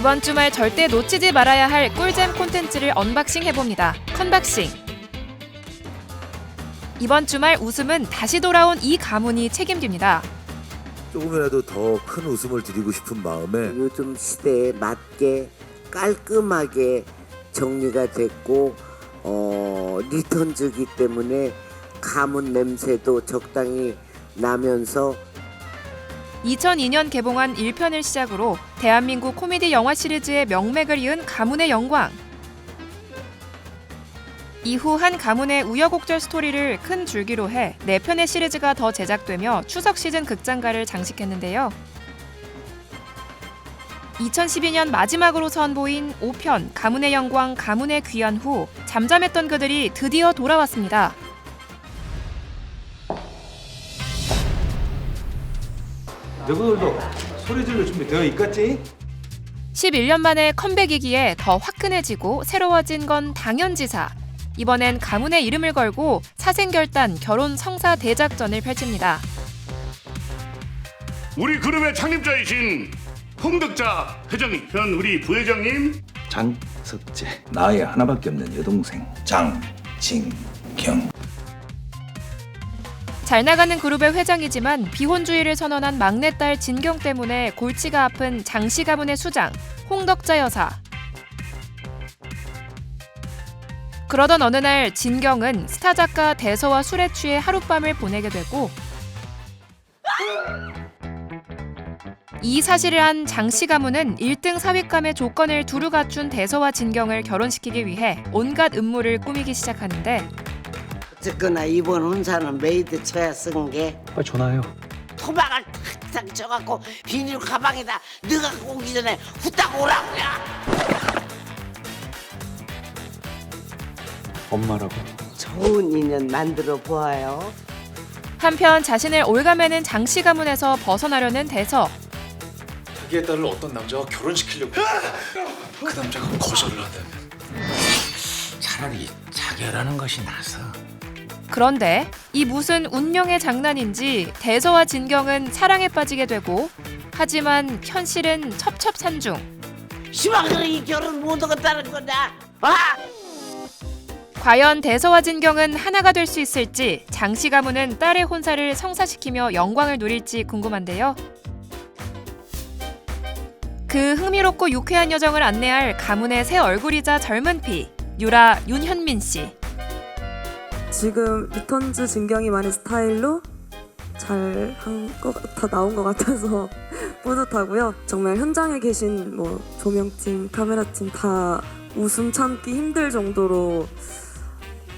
이번 주말 절대 놓치지 말아야 할 꿀잼 콘텐츠를 언박싱 해봅니다. 컨박싱. 이번 주말 웃음은 다시 돌아온 이 가문이 책임집니다. 조금이라도 더 큰 웃음을 드리고 싶은 마음에 요즘 시대에 맞게 깔끔하게 정리가 됐고 어, 리턴즈기 때문에 가문 냄새도 적당히 나면서 2002년 개봉한 1편을 시작으로 대한민국 코미디 영화 시리즈의 명맥을 이은 가문의 영광. 이후 한 가문의 우여곡절 스토리를 큰 줄기로 해 4편의 시리즈가 더 제작되며 추석 시즌 극장가를 장식했는데요. 2012년 마지막으로 선보인 5편 가문의 영광 가문의 귀환 후 잠잠했던 그들이 드디어 돌아왔습니다. 너희들도 소리 지를 준비 되어 있겠지? 11년 만에 컴백이기에 더 화끈해지고 새로워진 건 당연지사. 이번엔 가문의 이름을 걸고 사생결단 결혼 성사 대작전을 펼칩니다. 우리 그룹의 창립자이신 홍덕자 회장님, 현 우리 부회장님, 장석재 나의 하나밖에 없는 여동생 장진경 잘 나가는 그룹의 회장이지만 비혼주의를 선언한 막내딸 진경 때문에 골치가 아픈 장씨 가문의 수장 홍덕자 여사. 그러던 어느 날 진경은 스타 작가 대서와 술에 취해 하룻밤을 보내게 되고 이 사실을 한 장씨 가문은 1등 사윗감의 조건을 두루 갖춘 대서와 진경을 결혼시키기 위해 온갖 음모를 꾸미기 시작하는데 어쨌거나 이번 혼사는 메이드 쳐야 쓴 게. 빨리 전화해요. 토막을 탁탁 쳐갖고 비닐 가방에다 넣어갖고 오기 전에 후딱 오라고 야 엄마라고? 좋은 인연 만들어 보아요. 한편 자신을 올가매는 장씨 가문에서 벗어나려는 대서. 자기의 딸을 어떤 남자와 결혼시키려고 그 남자가 거절을 한다면 차라리 자결하는 것이 나서 그런데 이 무슨 운명의 장난인지 대서와 진경은 사랑에 빠지게 되고 하지만 현실은 첩첩산중 시방으로 이 결혼 못 하겠다는 거냐 아! 과연 대서와 진경은 하나가 될 수 있을지 장씨 가문은 딸의 혼사를 성사시키며 영광을 누릴지 궁금한데요. 그 흥미롭고 유쾌한 여정을 안내할 가문의 새 얼굴이자 젊은 피 유라 윤현민 씨. 지금 리턴즈 진경이만의 스타일로 잘 한것 같아 나온 것 같아서 뿌듯하고요. 정말 현장에 계신 뭐 조명팀, 카메라팀 다 웃음 참기 힘들 정도로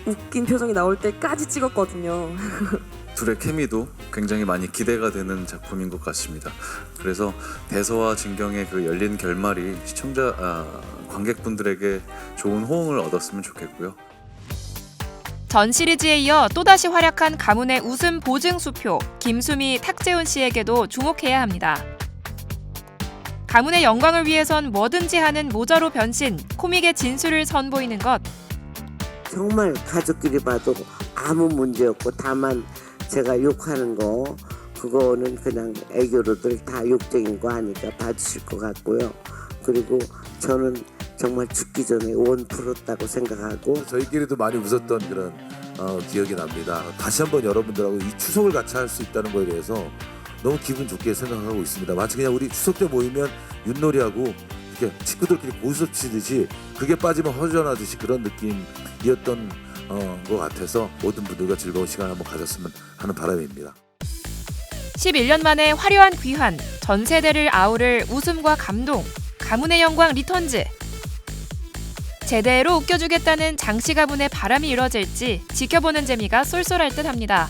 웃긴 표정이 나올 때까지 찍었거든요. 둘의 케미도 굉장히 많이 기대가 되는 작품인 것 같습니다. 그래서 대서와 진경의 그 열린 결말이 시청자 아, 관객분들에게 좋은 호응을 얻었으면 좋겠고요. 전 시리즈에 이어 또다시 활약한 가문의 웃음 보증 수표 김수미, 탁재훈 씨에게도 주목해야 합니다. 가문의 영광을 위해선 뭐든지 하는 모자로 변신, 코믹의 진수를 선보이는 것. 정말 가족끼리 봐도 아무 문제 없고 다만 제가 욕하는 거 그거는 그냥 애교로들 다 욕쟁인 거 하니까 봐주실 것 같고요. 그리고 저는 정말 죽기 전에 원 풀었다고 생각하고 저희끼리도 많이 웃었던 그런 어, 기억이 납니다. 다시 한번 여러분들하고 이 추석을 같이 할 수 있다는 거에 대해서 너무 기분 좋게 생각하고 있습니다. 마치 그냥 우리 추석 때 모이면 윷놀이하고 이렇게 친구들끼리 고수 치듯이 그게 빠지면 허전하듯이 그런 느낌이었던 어, 것 같아서 모든 분들과 즐거운 시간 한번 가졌으면 하는 바람입니다. 11년 만에 화려한 귀환, 전 세대를 아우를 웃음과 감동, 가문의 영광 리턴즈. 제대로 웃겨주겠다는 장씨 가문의 바람이 이뤄질지 지켜보는 재미가 쏠쏠할 듯 합니다.